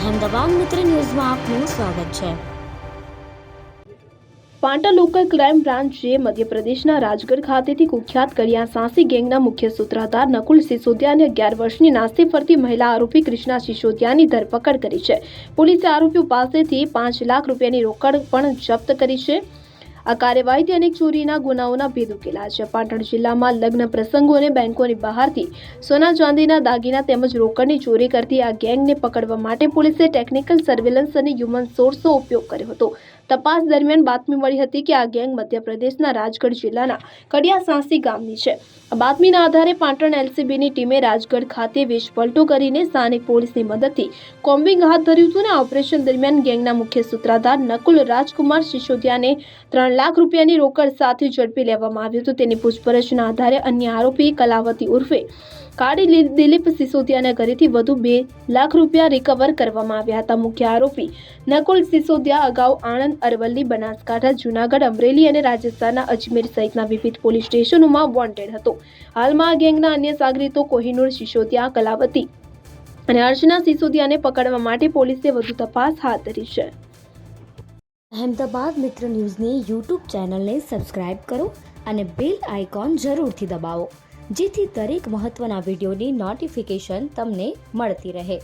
અહેમદાબાદ મિત્ર ન્યૂઝમાં આપનું સ્વાગત છે. પાંટા લોકલ ક્રાઇમ બ્રાન્ચે મધ્યપ્રદેશના રાજગઢ ખાતેથી કુખ્યાત કર્યા સાંસી ગેંગના મુખ્ય સૂત્રધાર નકુલ સિસોદિયા અને અગિયાર વર્ષની નાસ્તી ફરતી મહિલા આરોપી કૃષ્ણા સિસોદિયાની ધરપકડ કરી છે. પોલીસે આરોપીઓ પાસેથી પાંચ લાખ રૂપિયાની રોકડ પણ જપ્ત કરી છે. આ કાર્યવાહીથી અનેક ચોરીના ગુનાઓના ભેદ ઉકેલા છે. પાટણ જિલ્લામાં લગ્ન પ્રસંગો અને બેંકોની બહારથી સોના ચાંદીના દાગીના તેમજ રોકડની ચોરી કરતી આ ગેંગને પકડવા માટે પોલીસે ટેકનિકલ સર્વેલન્સ અને હ્યુમન સોર્સનો ઉપયોગ કર્યો હતો. તપાસ દરમિયાન બાતમી મળી હતી કે આ ગેંગ મધ્યપ્રદેશના રાજગઢ જિલ્લાના કડિયા સાંસી ગામની છે. બાતમીના આધારે પાટણ એલસીબીની ટીમે રાજગઢ ખાતે વેશપલટો કરીને સ્થાનિક પોલીસની મદદથી કોમ્બિંગ હાથ ધર્યું હતું અને ઓપરેશન દરમિયાન ગેંગના મુખ્ય સૂત્રધાર નકુલ રાજકુમાર સિસોદિયાને ત્રણ લાખ રૂપિયાની રોકડ સાથે ઝડપી લેવામાં આવ્યું હતું. તેની પૂછપરછના આધારે અન્ય આરોપી કલાવતી ઉર્ફે કાળી દિલીપ સિસોદિયાના ઘરેથી વધુ બે લાખ રૂપિયા રિકવર કરવામાં આવ્યા હતા. મુખ્ય આરોપી નકુલ સિસોદિયા અગાઉ આણંદ અરવલ્લી, બનાસકાંઠા, જૂનાગઢ, અમરેલી અને રાજસ્થાનના અજમેર સહિતના વિવિધ પોલીસ સ્ટેશનોમાં વોન્ટેડ હતો. હાલમાં આ ગેંગના અન્ય સાગરીતો કોહિનૂર, સિસોદિયા, કલાવતી અને અર્ચના સિસોદિયાને પકડવા માટે પોલીસે વધુ તપાસ હાથ ધરી છે. અહેમદાબાદ મિત્ર ન્યૂઝની યુટ્યુબ ચેનલને સબસ્ક્રાઇબ કરો અને બેલ આઇકોન જરૂરથી દબાવો, જેથી દરેક મહત્ત્વના વિડીયોની નોટિફિકેશન તમને મળતી રહે.